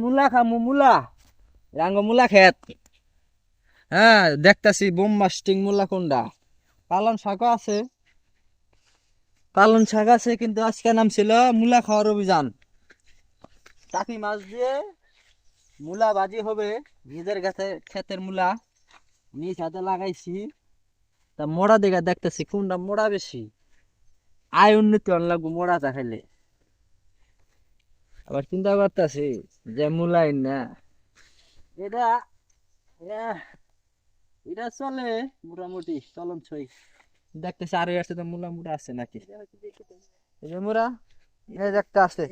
মূলা খামু, মূলা। রাঙ্গ মূলা খেত। হ্যাঁ দেখতাছি বোম মাস্টিং মূলা কোনটা পালন শাকও আছে। পালন শাক আছে, কিন্তু আজকে নাম ছিল মূলা খাওয়ার অভিযান। টাকি মাছ দিয়ে মূলা বাজি হবে নিজের গাছে ক্ষেতের মুলা। নিজ হাতে লাগাইছি। তা মোড়া দেখে দেখতেছি কোনটা মোড়া বেশি। আয় উন্নতি অন লাগবো মোড়াটা খাইলে। আবার চিন্তা করতেছি যে মূলাই না। এটা এটা চলে মোটামুটি চলন ছই দেখতেছি আরও আছে তো মূলা মুড়া আছে নাকি? মুড়া একটা আছে।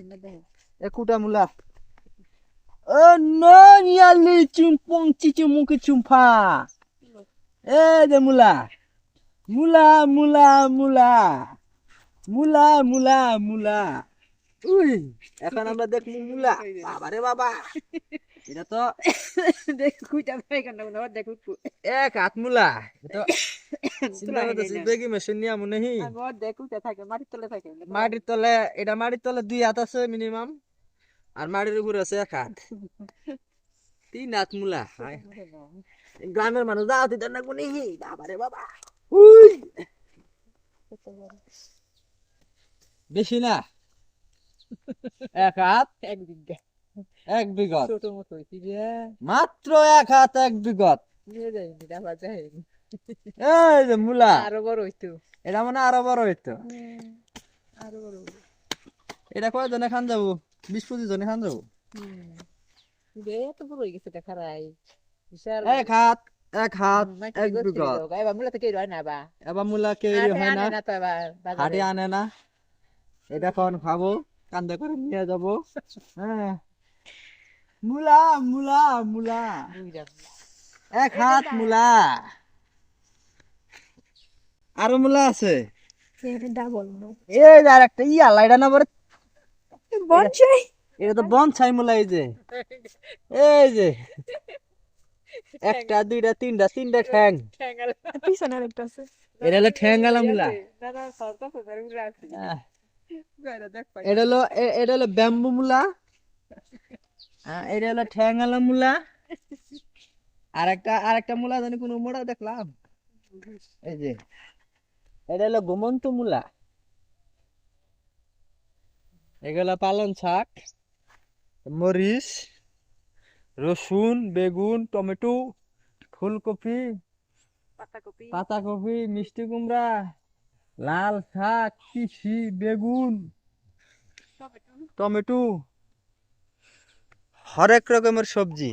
এ কুটা মূলা। ও নিয়ালি চুম্পং চিচু মুখে চুম্পা এ যে মূলা। মূলা মূলা মূলা। মূলা মূলা মূলা। উই এখন আমরা দেখলি মূলা। বাবা রে বাবা। এটা তো দেখ কুইটা পাই না দেখ এক হাত মূলা। এটা চিন্তা করতেছি বেগি মেশিন নিয়ে হি আগর দেখ কুইটা থাকে মাটির তলে থাকে মাটির তলে এটা মাটির তলে দুই হাত আছে মিনিমাম আর মাটির উপরে আছে এক হাত। তিন হাত মূলা। গ্রামের মানুষ যাও তুই না কোনে বাবা রে বাবা। উই। বেশি না। এক হাত এক বিঘা এক বিগত ছোট মতো মাত্র এক হাত এক এই যে মূলা। আরও বড় হইতো। এটা মানে আরও বড় হইতো। আরও বড় এটা কয়জনে খান যাব? বিশ পঁচিশ জনে খান যাব? রে এত বড় হয়ে গেছে দেখা রাই এক হাত এক হাত এক বিগত এবার মূলা থেকে রয় না বা? এবার মূলা কেউ হয় না। হাটে আনে না। এটা কখন খাব। কান্দে করে নিয়ে যাব। হ্যাঁ। মূলা মূলা মূলা। এক হাত মূলা। আরও মূলা আছে? এই আর একটা ইয়া লাইডা না বড়। এটা তো বনসাই মূলা এই যে। এই যে। একটা দুইটা তিনটা তিনটা ঠ্যাং। পিছনে আরেকটা আছে। এটা হলো ঠ্যাঙ্গালা মূলা। না না সরটা সরটা এটা হলো এটা হলো ব্যাম্বু মূলা এটা হলো ঠ্যাঙ্গালা মূলা আর একটা আর একটা মূলা জানি কোনো মোড়া দেখলাম। এই যে এটা হলো গোমন্ত মূলা। এগুলা পালন শাক মরিচ রসুন বেগুন টমেটো ফুলকপি পাতাকপি। পাতাকপি মিষ্টি কুমড়া। লাল শাক তিসি বেগুন টমেটো। হরেক রকমের সবজি।